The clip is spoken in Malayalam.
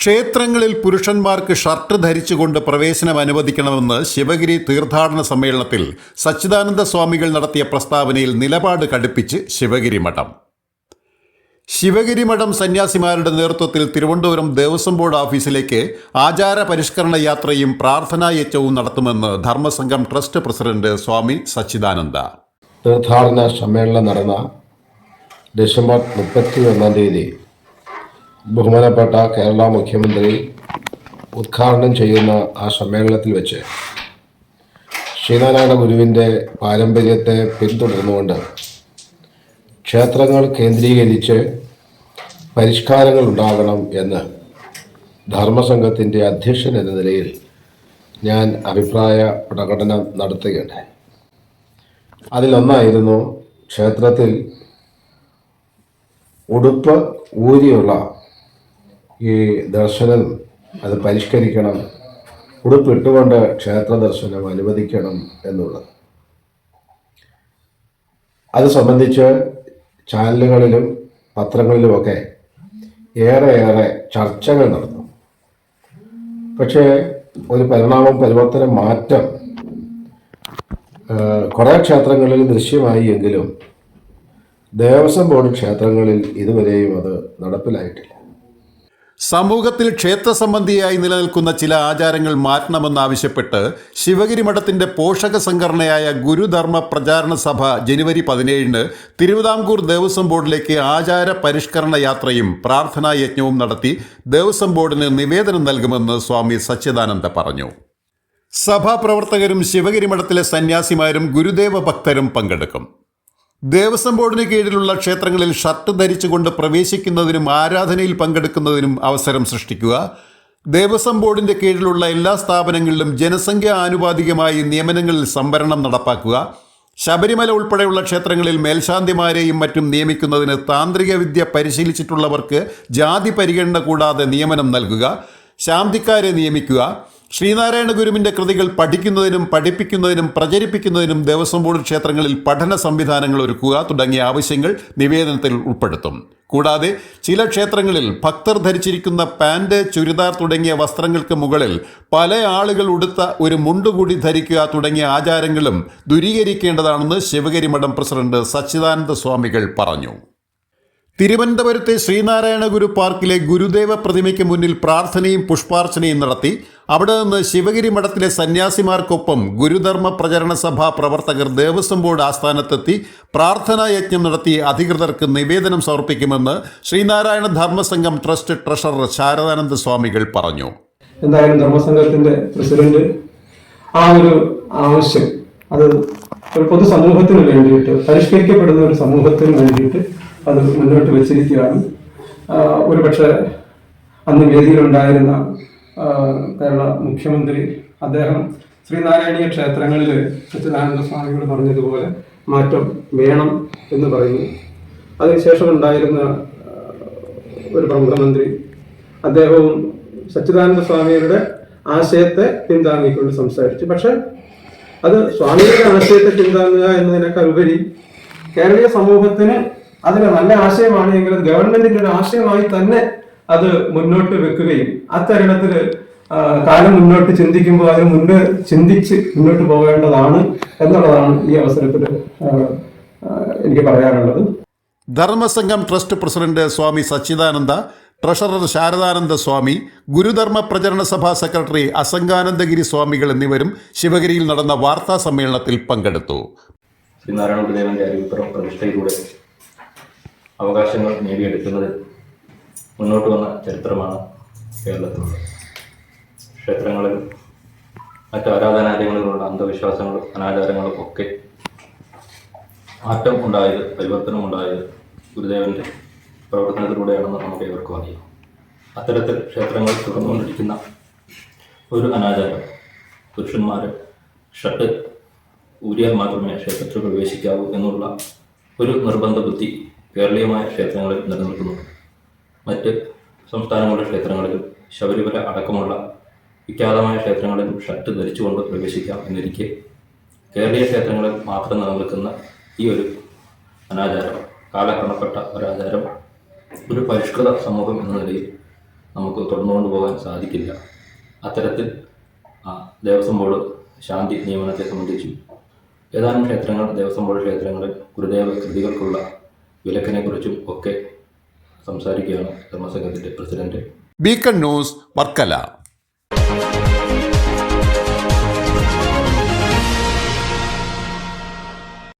ക്ഷേത്രങ്ങളിൽ പുരുഷന്മാർക്ക് ഷർട്ട് ധരിച്ചുകൊണ്ട് പ്രവേശനം അനുവദിക്കണമെന്ന് ശിവഗിരി തീർത്ഥാടന സമ്മേളനത്തിൽ സച്ചിദാനന്ദ സ്വാമികൾ നടത്തിയ പ്രസ്താവനയിൽ നിലപാട് കടുപ്പിച്ച് ശിവഗിരി മഠം. ശിവഗിരി മഠം സന്യാസിമാരുടെ നേതൃത്വത്തിൽ തിരുവനന്തപുരം ദേവസ്വം ബോർഡ് ഓഫീസിലേക്ക് ആചാര പരിഷ്കരണ യാത്രയും പ്രാർത്ഥനാ യജ്ഞവും നടത്തുമെന്ന് ധർമ്മസംഘം ട്രസ്റ്റ് പ്രസിഡന്റ് സ്വാമി സച്ചിദാനന്ദ. തീർത്ഥാടന സമ്മേളനം നടന്ന ഡിസംബർ മുപ്പത്തി ഒന്നാം തീയതി ബഹുമാനപ്പെട്ട കേരള മുഖ്യമന്ത്രി ഉദ്ഘാടനം ചെയ്യുന്ന ആ സമ്മേളനത്തിൽ വെച്ച് ശ്രീനാരായണ ഗുരുവിന്റെ പാരമ്പര്യത്തെ പിന്തുടർന്നുകൊണ്ട് ക്ഷേത്രങ്ങൾ കേന്ദ്രീകരിച്ച് പരിഷ്കാരങ്ങൾ ഉണ്ടാകണം എന്ന് ധർമ്മസംഘത്തിന്റെ അധ്യക്ഷൻ എന്ന നിലയിൽ ഞാൻ അഭിപ്രായ പ്രകടനം നടത്തുകയുണ്ടായി അതിലൊന്നായിരുന്നു ക്ഷേത്രത്തിൽ ഉടുപ്പ് ഊരിയുള്ള ഈ ദർശനം അത് പരിഷ്കരിക്കണം. ഉടുപ്പിട്ടുകൊണ്ട് ക്ഷേത്ര ദർശനം അനുവദിക്കണം എന്നുള്ളത്. അത് സംബന്ധിച്ച് ചാനലുകളിലും പത്രങ്ങളിലുമൊക്കെ ഏറെ ഏറെ ചർച്ചകൾ നടന്നു. പക്ഷേ ഒരു പരിണാമം പരിവർത്തനം മാറ്റം കുറേ ക്ഷേത്രങ്ങളിൽ ദൃശ്യമായി എങ്കിലും ദേവസ്വം ബോർഡ് ക്ഷേത്രങ്ങളിൽ ഇതുവരെയും അത് നടപ്പിലായിട്ടില്ല. സമൂഹത്തിൽ ക്ഷേത്ര സംബന്ധിയായി നിലനിൽക്കുന്ന ചില ആചാരങ്ങൾ മാറ്റണമെന്നാവശ്യപ്പെട്ട് ശിവഗിരി മഠത്തിന്റെ പോഷക സംഘടനയായ ഗുരുധർമ്മ പ്രചാരണ സഭ ജനുവരി പതിനേഴിന് തിരുവിതാംകൂർ ദേവസ്വം ബോർഡിലേക്ക് ആചാര പരിഷ്കരണ യാത്രയും പ്രാർത്ഥനാ യജ്ഞവും നടത്തി ദേവസ്വം ബോർഡിന് നിവേദനം നൽകുമെന്ന് സ്വാമി സച്ചിദാനന്ദ പറഞ്ഞു. സഭാപ്രവർത്തകരും ശിവഗിരി മഠത്തിലെ സന്യാസിമാരും ഗുരുദേവ ഭക്തരും പങ്കെടുക്കും. ദേവസ്വം ബോർഡിന് കീഴിലുള്ള ക്ഷേത്രങ്ങളിൽ ഷർട്ട് ധരിച്ചുകൊണ്ട് പ്രവേശിക്കുന്നതിനും ആരാധനയിൽ പങ്കെടുക്കുന്നതിനും അവസരം സൃഷ്ടിക്കുക. ദേവസ്വം ബോർഡിന്റെ കീഴിലുള്ള എല്ലാ സ്ഥാപനങ്ങളിലും ജനസംഖ്യ ആനുപാതികമായി നിയമനങ്ങളിൽ സംവരണം നടപ്പാക്കുക. ശബരിമല ഉൾപ്പെടെയുള്ള ക്ഷേത്രങ്ങളിൽ മേൽശാന്തിമാരെയും മറ്റും നിയമിക്കുന്നതിന് താന്ത്രിക വിദ്യ പരിശീലിച്ചിട്ടുള്ളവർക്ക് ജാതി പരിഗണന കൂടാതെ നിയമനം നൽകുക. ശാന്തിക്കാരെ നിയമിക്കുക. ശ്രീനാരായണ ഗുരുവിന്റെ കൃതികൾ പഠിക്കുന്നതിനും പഠിപ്പിക്കുന്നതിനും പ്രചരിപ്പിക്കുന്നതിനും ദേവസ്വം ബോർഡ് ക്ഷേത്രങ്ങളിൽ പഠന സംവിധാനങ്ങൾ ഒരുക്കുക തുടങ്ങിയ ആവശ്യങ്ങൾ നിവേദനത്തിൽ ഉൾപ്പെടുത്തും. കൂടാതെ ചില ക്ഷേത്രങ്ങളിൽ ഭക്തർ ധരിച്ചിരിക്കുന്ന പാന്റ് ചുരിദാർ തുടങ്ങിയ വസ്ത്രങ്ങൾക്ക് മുകളിൽ പല ആളുകൾ ഉടുത്ത ഒരു മുണ്ടുകൂടി ധരിക്കുക തുടങ്ങിയ ആചാരങ്ങളും ദുരീകരിക്കേണ്ടതാണെന്ന് ശിവഗിരി മഠം പ്രസിഡന്റ് സച്ചിദാനന്ദ സ്വാമികൾ പറഞ്ഞു. തിരുവനന്തപുരത്തെ ശ്രീനാരായണ ഗുരു പാർക്കിലെ ഗുരുദേവ പ്രതിമയ്ക്ക് മുന്നിൽ പ്രാർത്ഥനയും പുഷ്പാർച്ചനയും നടത്തി അവിടെ നിന്ന് ശിവഗിരി മഠത്തിലെ സന്യാസിമാർക്കൊപ്പം ഗുരുധർമ്മ പ്രചരണ സഭാ പ്രവർത്തകർ ദേവസ്വം ബോർഡ് ആസ്ഥാനത്തെത്തി പ്രാർത്ഥനാ യജ്ഞം നടത്തി അധികൃതർക്ക് നിവേദനം സമർപ്പിക്കുമെന്ന് ശ്രീനാരായണ ധർമ്മസംഘം ട്രസ്റ്റ് ട്രഷറർ ശാരദാനന്ദ സ്വാമികൾ പറഞ്ഞു. എന്തായാലും ധർമ്മസംഘത്തിന്റെ പ്രസിഡന്റ് ആ ഒരു ആവശ്യം അത് ഒരു പൊതുസമൂഹത്തിന് വേണ്ടിയിട്ട് പരിഷ്കരിക്കപ്പെടുന്ന ഒരു സമൂഹത്തിന് വേണ്ടിയിട്ട് അത് മുന്നോട്ട് വെച്ചിരിക്കുകയാണ്. ഒരുപക്ഷെ അന്ന് വേദിയിലുണ്ടായിരുന്ന കേരള മുഖ്യമന്ത്രി അദ്ദേഹം ശ്രീനാരായണീയ ക്ഷേത്രങ്ങളിൽ സച്ചിദാനന്ദ സ്വാമികൾ പറഞ്ഞതുപോലെ മാറ്റം വേണം എന്ന് പറയുന്നു. അതിനുശേഷം ഉണ്ടായിരുന്ന ഒരു പ്രമുഖ മന്ത്രി അദ്ദേഹവും സച്ചിദാനന്ദ സ്വാമികളുടെ ആശയത്തെ പിന്താങ്ങിക്കൊണ്ട് സംസാരിച്ചു. പക്ഷെ അത് സ്വാമിയുടെ ആശയത്തെ പിന്താങ്ങുക എന്നതിനേക്കാൾ ഉപരി കേരളീയ സമൂഹത്തിന് അതിന് നല്ല ആശയമാണ് എങ്കിൽ അത് ഗവൺമെന്റിന്റെ ഒരു ആശയമായി തന്നെ അത് മുന്നോട്ട് വെക്കുകയും അത്തരുണത്തിൽ കാലം മുന്നോട്ട് ചിന്തിക്കുമ്പോൾ അതിന് മുന്നേ ചിന്തിച്ച് മുന്നോട്ട് പോകേണ്ടതാണ് എന്നുള്ളതാണ് ഈ അവസരത്തിൽ ആ, ആ, എനിക്ക് പറയാനുള്ളത്. Dharmasangham trust president Swami Sachidananda treasurer Sharadananda Swami Gurudharma Pracharana Sabha secretary Asanganandagiri സ്വാമികൾ എന്നിവരും ശിവഗിരിയിൽ നടന്ന വാർത്താ സമ്മേളനത്തിൽ പങ്കെടുത്തു. ശ്രീനാരായണ ഗുരുദേവന്റെ അരിപ്പുറം പ്രതിഷ്ഠയിലൂടെ അവകാശങ്ങൾ നേടിയെടുക്കുന്നതിൽ മുന്നോട്ട് വന്ന ചരിത്രമാണ് കേരളത്തിലുള്ളത് ക്ഷേത്രങ്ങളിൽ മറ്റ് ആരാധനാലയങ്ങളിലുള്ള അന്ധവിശ്വാസങ്ങളും അനാചാരങ്ങളും ഒക്കെ മാറ്റം ഉണ്ടായത് പരിവർത്തനം ഉണ്ടായത് ഗുരുദേവന്റെ പ്രവർത്തനത്തിലൂടെയാണെന്ന് നമുക്ക് ഏവർക്കും അറിയാം. അത്തരത്തിൽ ക്ഷേത്രങ്ങൾ തുറന്നുകൊണ്ടിരിക്കുന്ന ഒരു അനാചാരം പുരുഷന്മാർ ഷട്ട് ഊരിയാൽ മാത്രമേ ക്ഷേത്രത്തിൽ പ്രവേശിക്കാവൂ എന്നുള്ള ഒരു നിർബന്ധ ബുദ്ധി കേരളീയമായ ക്ഷേത്രങ്ങളിൽ നിലനിൽക്കുന്നു മറ്റ് സംസ്ഥാനങ്ങളുടെ ക്ഷേത്രങ്ങളിൽ ശബരിമല അടക്കമുള്ള വിഖ്യാതമായ ക്ഷേത്രങ്ങളിലും ഷർട്ട് ധരിച്ചുകൊണ്ട് പ്രവേശിക്കാം എന്നിരിക്കെ കേരളീയ ക്ഷേത്രങ്ങളിൽ മാത്രം നിലനിൽക്കുന്ന ഈ ഒരു അനാചാരം കാലക്രമപ്പെട്ട ഒരാചാരം ഒരു പരിഷ്കൃത സമൂഹം എന്ന നിലയിൽ നമുക്ക് തുടർന്നുകൊണ്ട് പോകാൻ സാധിക്കില്ല. അത്തരത്തിൽ ദേവസ്വം ബോർഡ് ശാന്തി നിയമനത്തെ സംബന്ധിച്ചും ഏതാനും ക്ഷേത്രങ്ങൾ ദേവസ്വം ബോർഡ് ക്ഷേത്രങ്ങളിൽ ഗുരുദേവ കൃതികൾക്കുള്ള വിലക്കിനെക്കുറിച്ചും ഒക്കെ സംസാരിക്കുകയാണ് ധർമ്മസംഘത്തിന്റെ പ്രസിഡന്റ്. Beacon news Varkala.